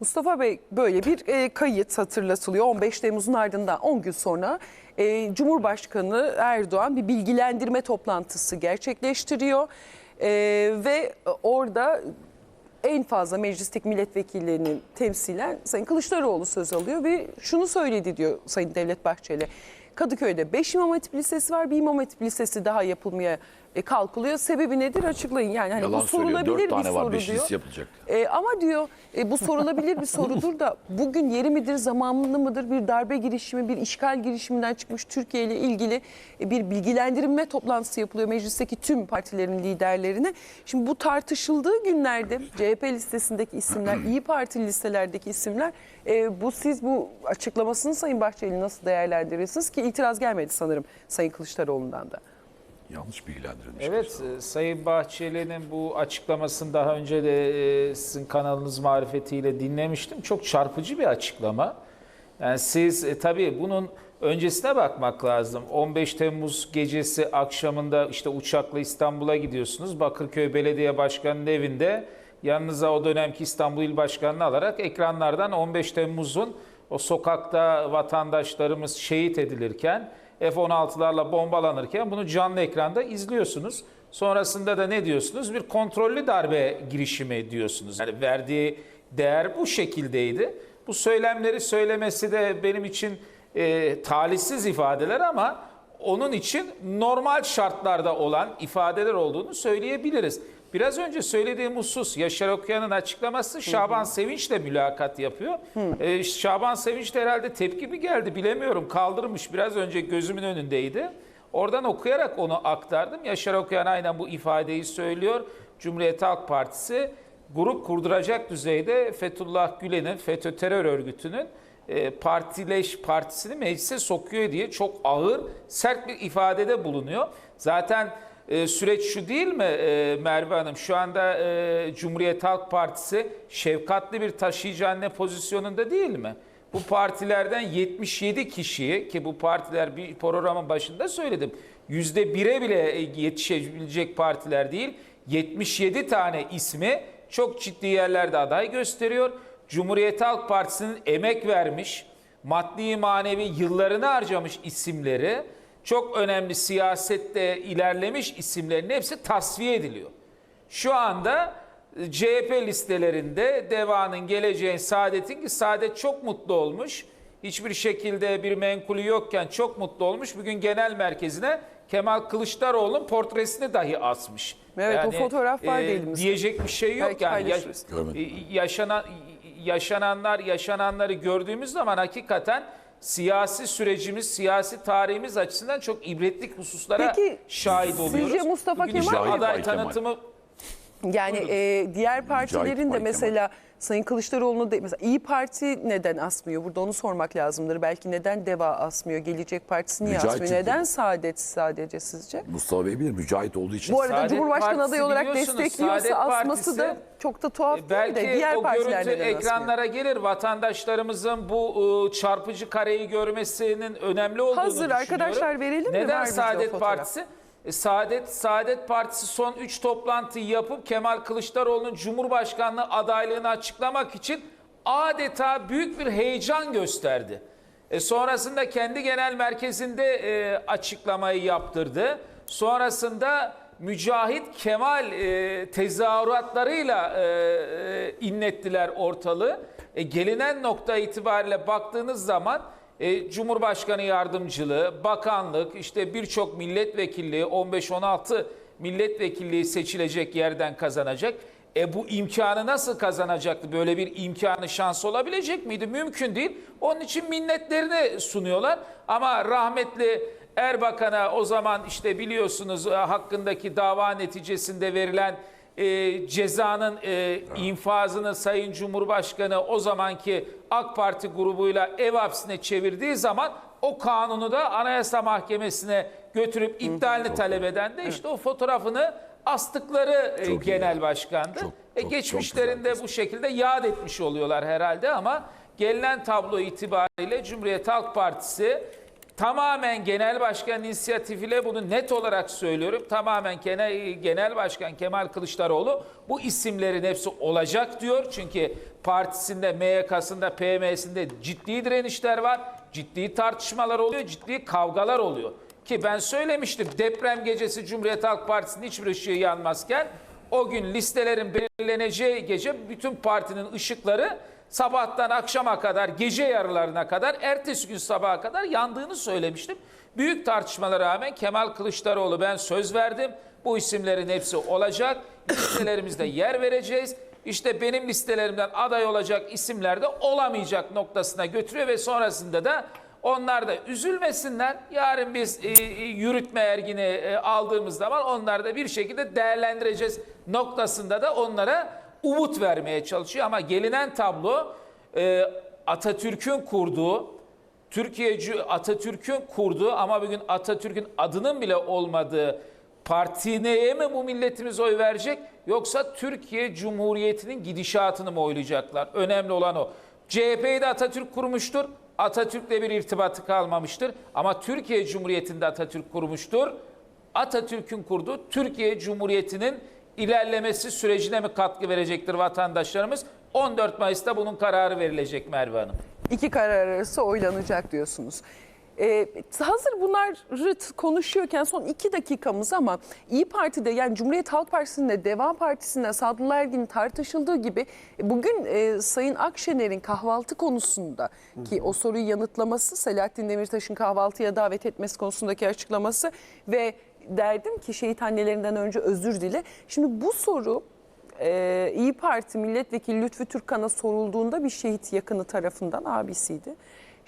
Mustafa Bey böyle bir e, kayıt hatırlatılıyor. 15 Temmuz'un ardından 10 gün sonra e, Cumhurbaşkanı Erdoğan bir bilgilendirme toplantısı gerçekleştiriyor. E, ve orada en fazla meclisteki milletvekillerinin temsilen Sayın Kılıçdaroğlu söz alıyor ve şunu söyledi diyor Sayın Devlet Bahçeli. Kadıköy'de 5 İmam Hatip Lisesi var. Bir İmam Hatip Lisesi daha yapılmaya e, kalkılıyor. Sebebi nedir açıklayın. Yani hani Yalan bu söylüyor. sorulabilir Dört bir tane var. soru Beşincisi diyor. yapılacak. E, ama diyor e, bu sorulabilir bir sorudur da bugün yeri midir, zamanlı mıdır bir darbe girişimi, bir işgal girişiminden çıkmış Türkiye ile ilgili e, bir bilgilendirme toplantısı yapılıyor meclisteki tüm partilerin liderlerine. Şimdi bu tartışıldığı günlerde CHP listesindeki isimler, İyi Parti listelerdeki isimler e, bu siz bu açıklamasını Sayın Bahçeli nasıl değerlendiriyorsunuz ki itiraz gelmedi sanırım Sayın Kılıçdaroğlu'ndan da. Yanlış bilgilendirilmiş. Evet, e, Sayın Bahçeli'nin bu açıklamasını daha önce de e, sizin kanalınız marifetiyle dinlemiştim. Çok çarpıcı bir açıklama. Yani siz e, tabii bunun öncesine bakmak lazım. 15 Temmuz gecesi akşamında işte uçakla İstanbul'a gidiyorsunuz. Bakırköy Belediye Başkanı'nın evinde yanınıza o dönemki İstanbul İl Başkanı'nı alarak ekranlardan 15 Temmuz'un o sokakta vatandaşlarımız şehit edilirken F-16'larla bombalanırken bunu canlı ekranda izliyorsunuz. Sonrasında da ne diyorsunuz? Bir kontrollü darbe girişimi diyorsunuz. Yani verdiği değer bu şekildeydi. Bu söylemleri söylemesi de benim için e, talihsiz ifadeler ama onun için normal şartlarda olan ifadeler olduğunu söyleyebiliriz. Biraz önce söylediğim husus Yaşar Okuyan'ın açıklaması Şaban Sevinç'le mülakat yapıyor. Ee, Şaban Sevinç de herhalde tepki mi geldi bilemiyorum kaldırmış biraz önce gözümün önündeydi. Oradan okuyarak onu aktardım. Yaşar Okuyan aynen bu ifadeyi söylüyor. Cumhuriyet Halk Partisi grup kurduracak düzeyde Fethullah Gülen'in FETÖ terör örgütünün e, partileş partisini meclise sokuyor diye çok ağır sert bir ifadede bulunuyor. Zaten e, süreç şu değil mi e, Merve Hanım? Şu anda e, Cumhuriyet Halk Partisi şefkatli bir taşıyıcı anne pozisyonunda değil mi? Bu partilerden 77 kişiyi ki bu partiler bir programın başında söyledim. Yüzde bire bile yetişebilecek partiler değil. 77 tane ismi çok ciddi yerlerde aday gösteriyor. Cumhuriyet Halk Partisi'nin emek vermiş, maddi manevi yıllarını harcamış isimleri, çok önemli siyasette ilerlemiş isimlerin hepsi tasfiye ediliyor. Şu anda e, CHP listelerinde Deva'nın geleceğin Saadet'in ki Saadet çok mutlu olmuş. Hiçbir şekilde bir menkulü yokken çok mutlu olmuş. Bugün genel merkezine Kemal Kılıçdaroğlu'nun portresini dahi asmış. Evet, o fotoğraf var elimizde. Diyecek bir şey yok Belki yani. Yaş- e, yaşanan yaşananlar yaşananları gördüğümüz zaman hakikaten siyasi sürecimiz, siyasi tarihimiz açısından çok ibretlik hususlara Peki, şahit sizce oluyoruz. Mustafa Bugün işte Kemal- aday Bay Kemal. tanıtımı Yani e, diğer partilerin de mesela Sayın Kılıçdaroğlu'nu da mesela İyi Parti neden asmıyor? Burada onu sormak lazımdır. Belki neden Deva asmıyor? Gelecek Partisi niye Mücahit asmıyor? çünkü. Neden Saadet sadece sizce? Mustafa Bey bilir mücahit olduğu için. Bu arada Saadet Cumhurbaşkanı Partisi adayı olarak biliyorsunuz, destekliyorsa Saadet asması da Partisi, çok da tuhaf değil E, Belki de diğer o partiler görüntü neden asmıyor? ekranlara gelir. Vatandaşlarımızın bu ıı, çarpıcı kareyi görmesinin önemli olduğunu Hazır düşünüyorum. arkadaşlar verelim mi? Var Neden bizde o Saadet fotoğraf. Partisi? E, Saadet Saadet Partisi son 3 toplantıyı yapıp Kemal Kılıçdaroğlu'nun Cumhurbaşkanlığı adaylığını açıklamak için adeta büyük bir heyecan gösterdi. E, sonrasında kendi genel merkezinde e, açıklamayı yaptırdı. Sonrasında Mücahit Kemal e, tezahüratlarıyla e, e, inlettiler ortalığı. E, gelinen nokta itibariyle baktığınız zaman e, Cumhurbaşkanı yardımcılığı, bakanlık, işte birçok milletvekilliği, 15-16 milletvekilliği seçilecek yerden kazanacak. E bu imkanı nasıl kazanacaktı? Böyle bir imkanı şansı olabilecek miydi? Mümkün değil. Onun için minnetlerini sunuyorlar. Ama rahmetli Erbakan'a o zaman işte biliyorsunuz e, hakkındaki dava neticesinde verilen e, cezanın e, infazını Sayın Cumhurbaşkanı o zamanki AK Parti grubuyla ev hapsine çevirdiği zaman o kanunu da Anayasa Mahkemesi'ne götürüp iptalini talep eden de işte o fotoğrafını astıkları e, Çok iyi. genel başkandı. Çok- e, çok- geçmişlerinde çok bu şekilde yad etmiş oluyorlar herhalde ama gelinen tablo itibariyle Cumhuriyet Halk Partisi tamamen genel başkan inisiyatifiyle bunu net olarak söylüyorum. Tamamen genel, genel başkan Kemal Kılıçdaroğlu bu isimlerin hepsi olacak diyor. Çünkü partisinde, MYK'sında, PM'sinde ciddi direnişler var. Ciddi tartışmalar oluyor, ciddi kavgalar oluyor. Ki ben söylemiştim deprem gecesi Cumhuriyet Halk Partisi'nin hiçbir ışığı yanmazken o gün listelerin belirleneceği gece bütün partinin ışıkları sabahtan akşama kadar, gece yarılarına kadar, ertesi gün sabaha kadar yandığını söylemiştim. Büyük tartışmalara rağmen Kemal Kılıçdaroğlu ben söz verdim. Bu isimlerin hepsi olacak. Listelerimizde yer vereceğiz. İşte benim listelerimden aday olacak isimler de olamayacak noktasına götürüyor ve sonrasında da onlar da üzülmesinler. Yarın biz e, e, yürütme ergini e, aldığımız zaman onlar da bir şekilde değerlendireceğiz noktasında da onlara umut vermeye çalışıyor. Ama gelinen tablo e, Atatürk'ün kurduğu, Türkiye Cu- Atatürk'ün kurduğu ama bugün Atatürk'ün adının bile olmadığı partiye mi bu milletimiz oy verecek yoksa Türkiye Cumhuriyeti'nin gidişatını mı oylayacaklar? Önemli olan o. CHP'yi de Atatürk kurmuştur. Atatürk'le bir irtibatı kalmamıştır. Ama Türkiye Cumhuriyeti'nde Atatürk kurmuştur. Atatürk'ün kurduğu Türkiye Cumhuriyeti'nin ilerlemesi sürecine mi katkı verecektir vatandaşlarımız? 14 Mayıs'ta bunun kararı verilecek Merve Hanım. İki karar arası oylanacak diyorsunuz. Ee, hazır bunları konuşuyorken son iki dakikamız ama İyi Parti'de yani Cumhuriyet Halk Partisi'nde Deva Partisi'nde Sadullah Ergin'in tartışıldığı gibi e, bugün e, Sayın Akşener'in kahvaltı konusunda ki o soruyu yanıtlaması Selahattin Demirtaş'ın kahvaltıya davet etmesi konusundaki açıklaması ve derdim ki şehit annelerinden önce özür dile. Şimdi bu soru ee, İyi Parti milletvekili Lütfü Türkkan'a sorulduğunda bir şehit yakını tarafından abisiydi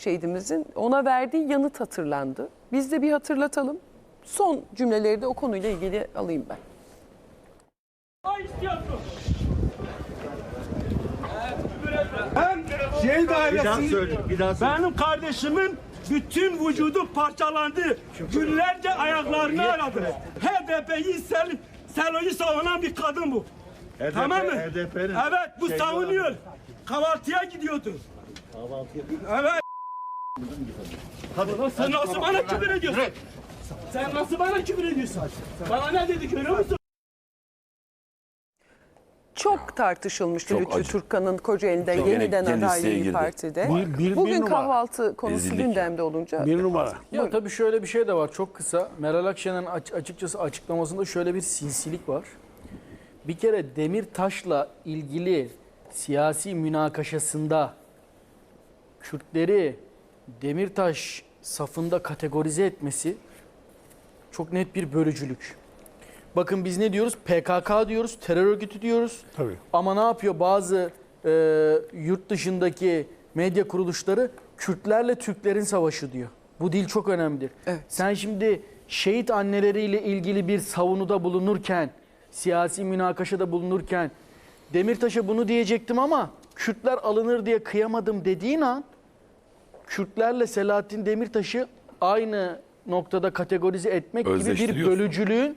şehidimizin ona verdiği yanıt hatırlandı. Biz de bir hatırlatalım. Son cümleleri de o konuyla ilgili alayım ben. Ben şehit ailesi, benim kardeşimin bütün vücudu parçalandı. Günlerce ayaklarını aradı. HDP'yi sel, Selo'yu savunan bir kadın bu. tamam mı? HDP'nin Evet bu savunuyor. Kahvaltıya gidiyordu. Evet. Ulan Sen nasıl bana küfür ediyorsun? Sen nasıl bana küfür ediyorsun? Bana ne dedi görüyor musun? Çok tartışılmıştı Çok Lütfü acı. Türkkan'ın Kocaeli'de Çok yeniden gene- adaylığı listeye İyi girdi. Parti'de. Bir- bir- bir Bugün numara. kahvaltı konusu Rezillik. gündemde olunca Bir numara. Ya tabii şöyle bir şey de var çok kısa. Meral Akşener'in aç- açıkçası açıklamasında şöyle bir sinsilik var. Bir kere Demirtaş'la ilgili siyasi münakaşasında Kürtleri Demirtaş safında kategorize etmesi çok net bir bölücülük. Bakın biz ne diyoruz? PKK diyoruz, terör örgütü diyoruz. Tabii. Ama ne yapıyor? Bazı e, yurt dışındaki medya kuruluşları Kürtlerle Türklerin savaşı diyor. Bu dil çok önemlidir. Evet. Sen şimdi şehit anneleriyle ilgili bir savunuda bulunurken, siyasi münakaşada bulunurken Demirtaş'a bunu diyecektim ama Kürtler alınır diye kıyamadım dediğin an Kürtlerle Selahattin Demirtaş'ı aynı noktada kategorize etmek gibi bir bölücülüğün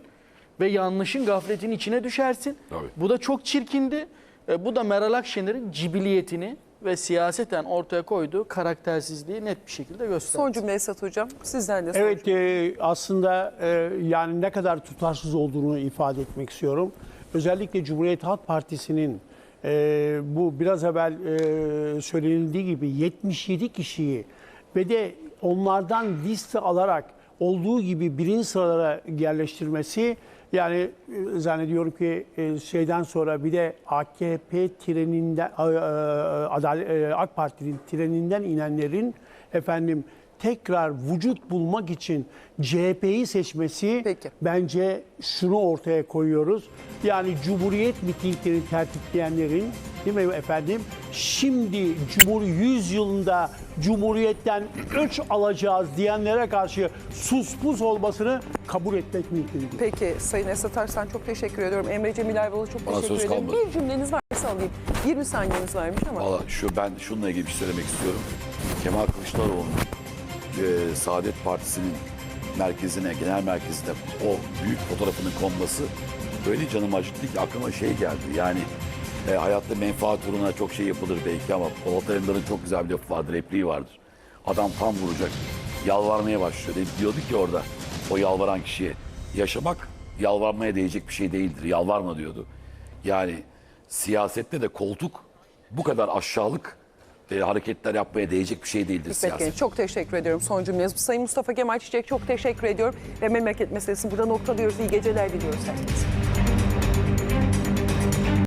ve yanlışın gafletin içine düşersin. Tabii. Bu da çok çirkindi. E, bu da Meral Akşener'in cibiliyetini ve siyaseten ortaya koyduğu karaktersizliği net bir şekilde gösterdi. son cümle Esat Hocam sizden de son Evet e, aslında e, yani ne kadar tutarsız olduğunu ifade etmek istiyorum. Özellikle Cumhuriyet Halk Partisi'nin e, bu biraz evvel e, söylenildiği gibi 77 kişiyi ve de onlardan liste alarak olduğu gibi birinci sıralara yerleştirmesi yani e, zannediyorum ki e, şeyden sonra bir de AKP treninden e, e, e, AK Parti'nin treninden inenlerin efendim tekrar vücut bulmak için CHP'yi seçmesi Peki. bence şunu ortaya koyuyoruz. Yani Cumhuriyet mitinglerini tertipleyenlerin değil mi efendim? Şimdi Cumhur 100 yılında Cumhuriyet'ten öç alacağız diyenlere karşı sus pus olmasını kabul etmek mümkün değil. Peki Sayın Esat Arslan çok teşekkür ediyorum. Emre Cemil Ayvalı çok Bana teşekkür söz ederim. kalmadı. Bir cümleniz varsa alayım. 20 saniyeniz varmış ama. Valla şu ben şununla ilgili bir şey söylemek istiyorum. Kemal Kılıçdaroğlu'nun e, Saadet Partisi'nin merkezine, genel merkezine o büyük fotoğrafının konması öyle canım acıttı ki aklıma şey geldi. Yani e, hayatta menfaat uğruna çok şey yapılır belki ama Polat Alemdar'ın çok güzel bir lafı vardır, repliği vardır. Adam tam vuracak. yalvarmaya başlıyor. Diyordu ki orada o yalvaran kişiye yaşamak yalvarmaya değecek bir şey değildir. Yalvarma diyordu. Yani siyasette de koltuk bu kadar aşağılık e, hareketler yapmaya değecek bir şey değildir Hikmet siyaset. Genç çok teşekkür ediyorum son cümleniz. Sayın Mustafa Kemal Çiçek çok teşekkür ediyorum. Ve memleket meselesini burada noktalıyoruz. İyi geceler diliyoruz herkese.